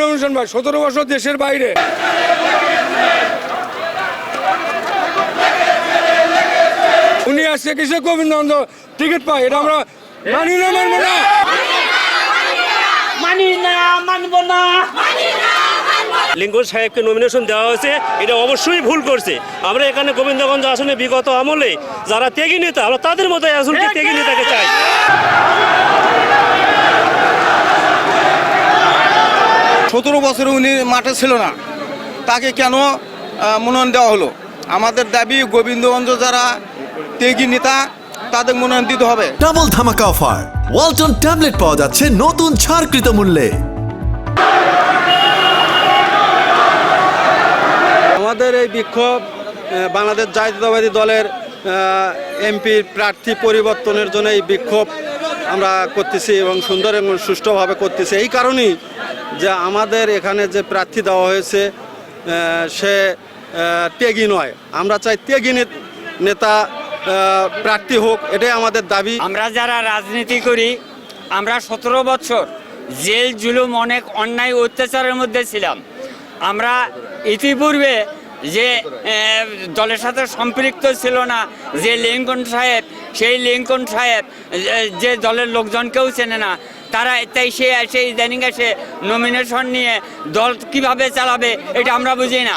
Nomination ভাই? সতেরো বছর দেশের বাইরে। উনি আজকে কিসে? গোবিন্দ টিকিট পায়। এটা আমরা মানি না মানবো না। মানি না মানবো না। লিঙ্কন সাহেবকে নমিনেশন দেওয়া হয়েছে। এটা অবশ্যই ভুল করছে। আমরা এখানে গোবিন্দগঞ্জ আসনে বিগত আমলে যারা ত্যাগী নেতা আমরা তাদের মতো একজনকে ত্যাগী নেতাকে চাই। সতেরো বছর উনি মাঠে ছিল না। তাকে কেন মনোনয়ন দেওয়া হলো? আমাদের দাবি গোবিন্দগঞ্জ যারা ত্যাগী নেতা তাদের মনোনয়ন দিতে হবে। ডাবল ধামাকা অফার। ওয়ালটন ট্যাবলেট পাওয়া যাচ্ছে নতুন ছাড়কৃত মূল্যে। আমাদের এই বিক্ষোভ বাংলাদেশ জাতীয়তাবাদী দলের এমপি প্রার্থী পরিবর্তনের জন্য এই বিক্ষোভ আমরা করতেছি এবং সুন্দর এবং সুষ্ঠুভাবে করতেছি। এই কারণেই যে আমাদের এখানে যে প্রার্থী দেওয়া হয়েছে সে ত্যাগী নয়। আমরা চাই ত্যাগী নেতা প্রার্থী হোক, এটাই আমাদের দাবি। আমরা যারা রাজনীতি করি, আমরা সতেরো বছর জেল, জুলুম, অনেক অন্যায় অত্যাচারের মধ্যে ছিলাম। আমরা ইতিপূর্বে যে দলের সাথে সম্পৃক্ত ছিল না, যে লিঙ্কন সাহেব, সেই লিঙ্কন সাহেব যে দলের লোকজনকেও চেনে না তারা তাই সে এসে ইদানিং এসে নমিনেশন নিয়ে দল কীভাবে চালাবে, এটা আমরা বুঝি না।